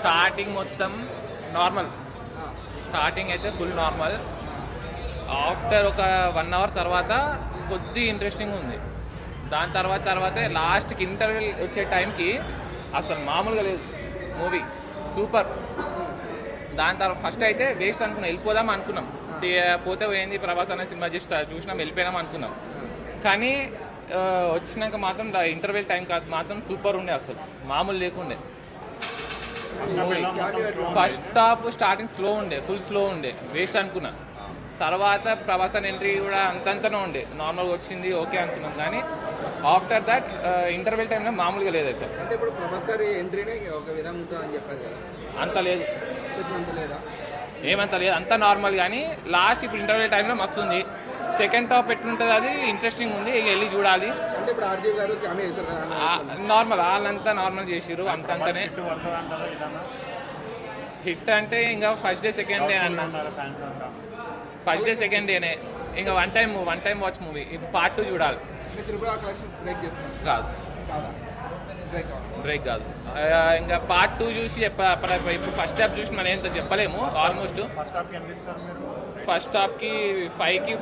Starting మొత్తం normal. Starting అయితే full normal. After ఒక వన్ అవర్ తర్వాత కొద్ది ఇంట్రెస్టింగ్ ఉంది. దాని తర్వాత తర్వాత లాస్ట్కి ఇంటర్వెల్ వచ్చే టైంకి అసలు మామూలుగా లేదు. Movie super. దాని తర్వాత ఫస్ట్ అయితే వేస్ట్ అనుకున్నాం. వెళ్ళిపోదాం అనుకున్నాం. పోతే పోయింది ప్రభాస్ అనే సినిమా చూసి చూసినాం వెళ్ళిపోయినాం అనుకున్నాం. కానీ వచ్చినాక మాత్రం ఇంటర్వెల్ టైం కాదు. మాత్రం సూపర్ ఉండే అసలు. మామూలు లేకుండే. ఫస్ట్ హాఫ్ స్టార్టింగ్ స్లో ఉండే ఫుల్ స్లో ఉండే వేస్ట్ అనుకున్నా. తర్వాత ప్రభాస్ అని ఎంట్రీ కూడా అంతంతనే ఉండే. నార్మల్గా వచ్చింది ఓకే అనుకున్నాం. కానీ ఆఫ్టర్ దట్ ఇంటర్వెల్ టైంలో మామూలుగా లేదు సార్ అంటే ఇప్పుడు ప్రభాస్ గారి ఎంట్రీనే ఒక విధంగా ఉంటుంది అని చెప్పారు కదా. అంత లేదు. ఏమంత లేదు అంత నార్మల్ కానీ లాస్ట్ ఇప్పుడు ఇంటర్వెల్ టైంలో మస్తు ఉంది. సెకండ్ టాప్ ఎట్లుంటుంది అది? ఇంట్రెస్టింగ్ ఉంది. ఇక వెళ్ళి చూడాలి. నార్మల్ వాళ్ళంతా నార్మల్ చేసిర్రు. అంతంతనే. హిట్ అంటే ఇంకా ఫస్ట్ డే సెకండ్ డే అన్న. ఉన్నారు ఫ్యాన్స్ అంతా? ఫస్ట్ డే సెకండ్ డేనే ఇంకా one time one time watch movie ఇప్పుడు పార్ట్ టూ చూడాలి. కాదా? బ్రేక్ కాదు. ఇంకా పార్ట్ టూ చూసి చెప్ప ఇప్పుడు ఫస్ట్ హాఫ్ చూసి మనం ఏంటో చెప్పలేము. ఆల్మోస్ట్ ఫస్ట్ హాఫ్కి ఫైవ్కి